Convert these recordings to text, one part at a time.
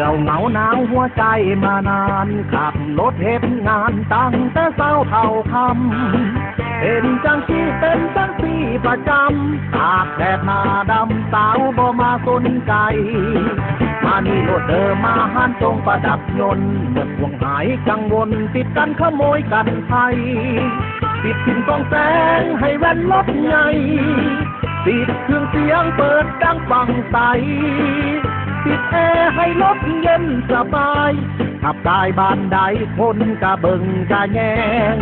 ดี่ยวเหงาหนาวหัวใจมานานขับรถเห็นงานตั้งแต่เช้าเท่าคำเป็นจังที่เป็นจังที่ประจำตากแดดหน้าดำสาวบ่มาสนใจ มานี่รถเดิมมาหันตรงประดับยนต์เมื่อห่วงหายกังวลติดกันขโมยกันไทยปิดทิ้งกองแสงให้แว่นรถใหญ่ปิดเครื่องเสียงเปิดดังฟังใส ปิดแอร์ให้รถเย็นสบายขับกายบ้านใดคนกะเบิงกะแยง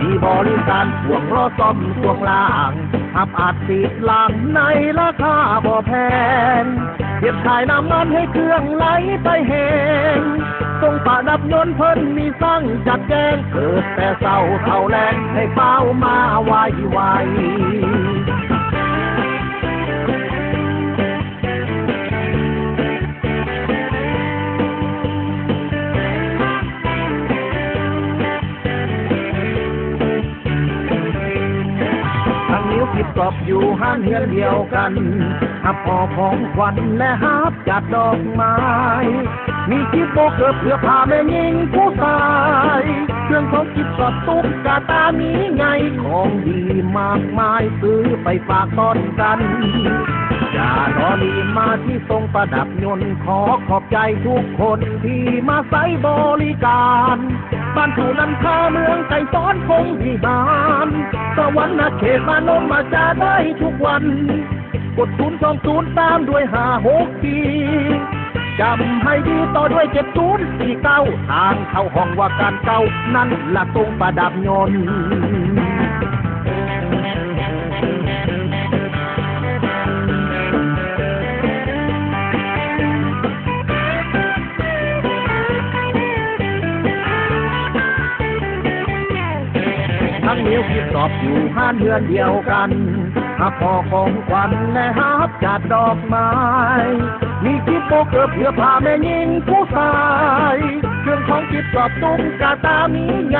มีบริการพ่วงรถซ่อมช่วงล่างขับอาจติดหลังในราคาบ่แพงเทียบขายน้ำมันให้เครื่องไหลไปแหงตรงป่าดับยนต์เพิ่นมีสั่งจัดแจงเกิดแต่เศร้าเท่าแรงให้เป้ามาไวไว งนิ้วผิดกอบอยู่ห้านเฮือนเดียวกันหับพอของขวัญและหับจัดดอกไม้ มีคิดโบเกิดเพื่อพาแม่ยิงผู้ตายเครื่องของกิบกอบตุ๊กกาตามีไงของดีมากมายซื้อไปฝากต้อนกัน อย่ารอลีมาที่ทรงประดับยนต์ขอขอบใจทุกคนที่มาใช้บริการบ้านถูนันทาเมืองไก่ซ้อนคงพิหารสวรรค์เขตมานมมาจะได้ทุกวัน กดศูนย์สองศูนย์ตามด้วยห้าหกปีจำให้ดีต่อด้วยเจ็ดศูนย์สี่เก้าทางเข้าห้องว่าการเก่านั่นละตรงประดับยนต์ นิ้วคิดสอบอยู่ห้านเดือนเดียวกันหับพอของขวัญและหับจัดดอกไม้ มีคิดโบเกิดเพื่อพาแม่ยิงผู้ชายเครื่องของกิบสอบตุ้งกาตามีไง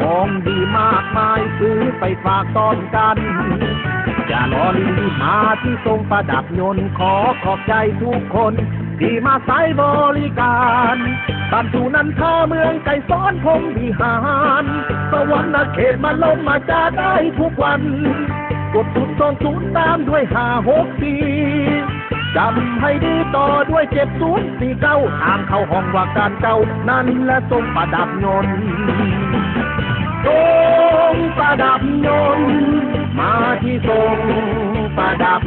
ของดีมากมายซื้อไปฝากต้อนกันอย่ารอลีมาที่ทรงประดับยนต์ขอขอบใจทุกคน ที่มาใช้บริการบ้านสู่นันทาเมืองไก่ซ้อนคงวิหารสวรรค์เขตมาลมมาจะได้ทุกวัน กดสุดสองศูนย์ตามด้วยห้าหกสี่จำให้ดีต่อด้วยเจ็ดศูนย์สี่เก้าทางเข้าห้องว่าการเก่า นั่นและทรงประดับยนต์ทรงประดับยนต์มาที่ทรงประดับ